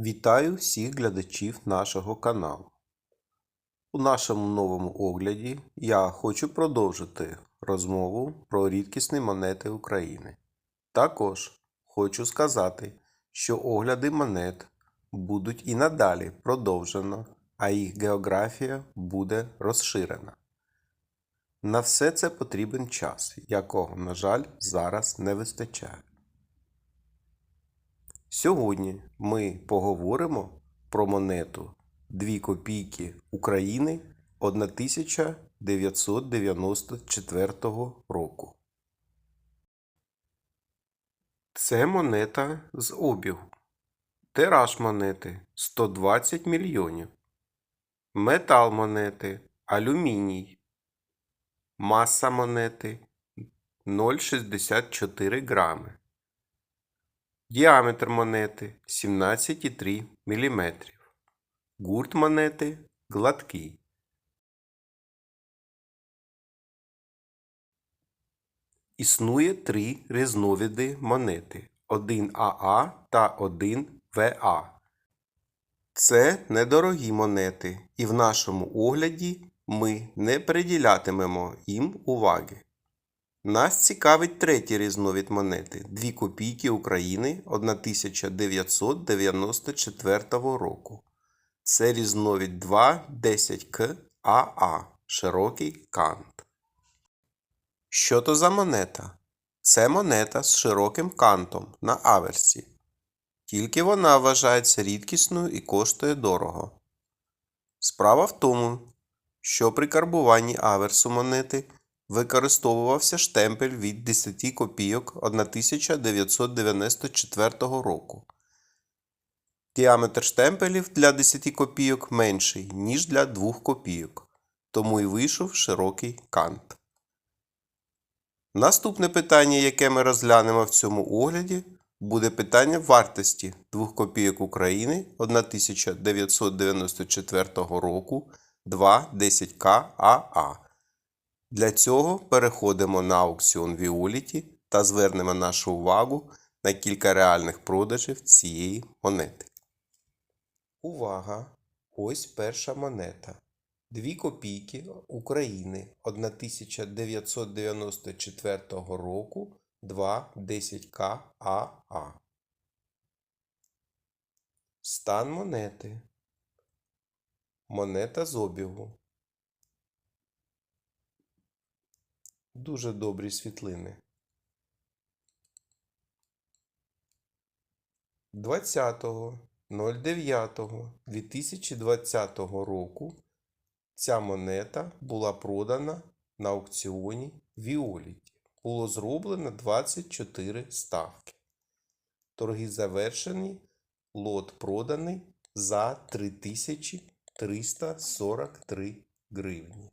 Вітаю всіх глядачів нашого каналу. У нашому новому огляді я хочу продовжити розмову про рідкісні монети України. Також хочу сказати, що огляди монет будуть і надалі продовжено, а їх географія буде розширена. На все це потрібен час, якого, на жаль, зараз не вистачає. Сьогодні ми поговоримо про монету 2 копійки України 1994 року. Це монета з обігу. Тираж монети 120 мільйонів. Метал монети алюміній. Маса монети 0,64 грами. Діаметр монети 17,3 мм. Гурт монети гладкий. Існує три різновиди монети 1АА та 1ВА. Це недорогі монети, і в нашому огляді ми не приділятимемо їм уваги. Нас цікавить третій різновид монети 2 копійки України 1994 року. Це різновид 210К АА широкий кант. Що то за монета? Це монета з широким кантом на аверсі. Тільки вона вважається рідкісною і коштує дорого. Справа в тому, що при карбуванні аверсу монети використовувався штемпель від 10 копійок 1994 року. Діаметр штемпелів для 10 копійок менший, ніж для 2 копійок, тому й вийшов широкий кант. Наступне питання, яке ми розглянемо в цьому огляді, буде питання вартості 2 копійок України 1994 року 210К АА. Для цього переходимо на аукціон Violet та звернемо нашу увагу на кілька реальних продажів цієї монети. Увага! Ось перша монета. 2 копійки України 1994 року 210К АА. Стан монети. Монета з обігу. Дуже добрі світлини. 20.09.2020 року ця монета була продана на аукціоні Віоліті. Було зроблено 24 ставки. Торги завершені, лот проданий за 3343 гривні.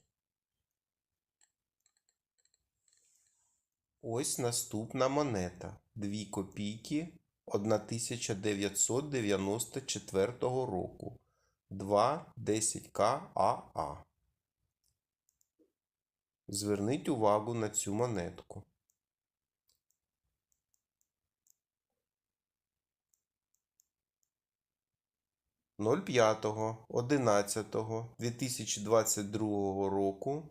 Ось наступна монета 2 копійки 1994 року 210К АА. Зверніть увагу на цю монетку. Ноль п'ятого одинадцятого 2022 року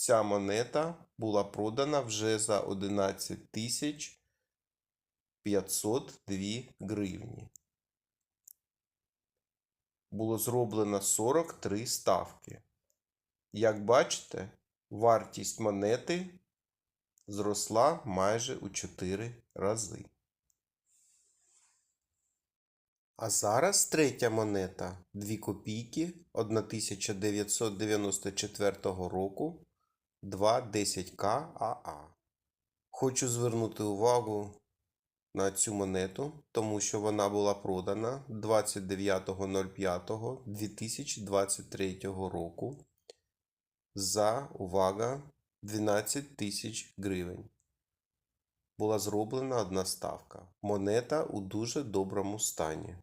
ця монета була продана вже за 11 тисяч 502 гривні. Було зроблено 43 ставки. Як бачите, вартість монети зросла майже у 4 рази. А зараз третя монета 2 копійки 1994 року 210К АА. Хочу звернути увагу на цю монету, тому що вона була продана 29.05.2023 року за увага 12 тисяч гривень. Була зроблена одна ставка. Монета у дуже доброму стані.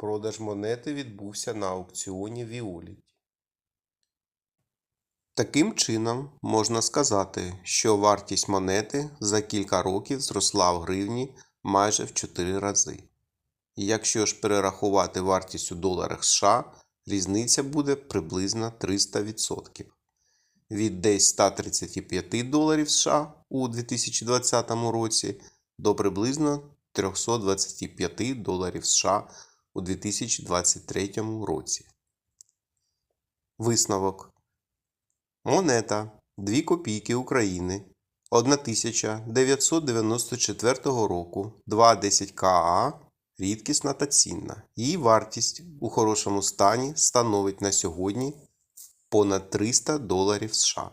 Продаж монети відбувся на аукціоні Віоліті. Таким чином, можна сказати, що вартість монети за кілька років зросла в гривні майже в 4 рази. І Якщо ж перерахувати вартість у доларах США, різниця буде приблизно 300%. Від десь 135 доларів США у 2020 році до приблизно 325 доларів США у 2023 році. Висновок. Монета 2 копійки України 1994 року 2,10 КА рідкісна та цінна. Її вартість у хорошому стані становить на сьогодні понад 300 доларів США.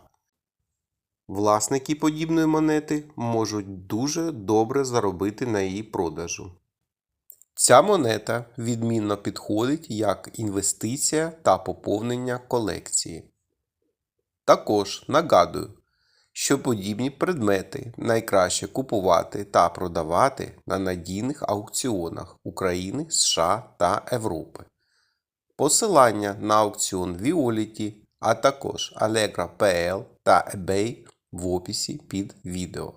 Власники подібної монети можуть дуже добре заробити на її продажу. Ця монета відмінно підходить як інвестиція та поповнення колекції. Також нагадую, що подібні предмети найкраще купувати та продавати на надійних аукціонах України, США та Європи. Посилання на аукціон Violet, а також Allegro.pl та eBay в описі під відео.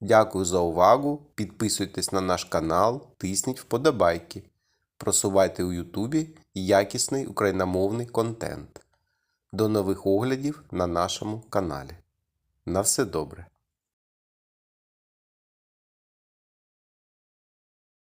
Дякую за увагу. Підписуйтесь на наш канал, тисніть вподобайки. Просувайте у Ютубі якісний україномовний контент. До нових оглядів на нашому каналі. На все добре!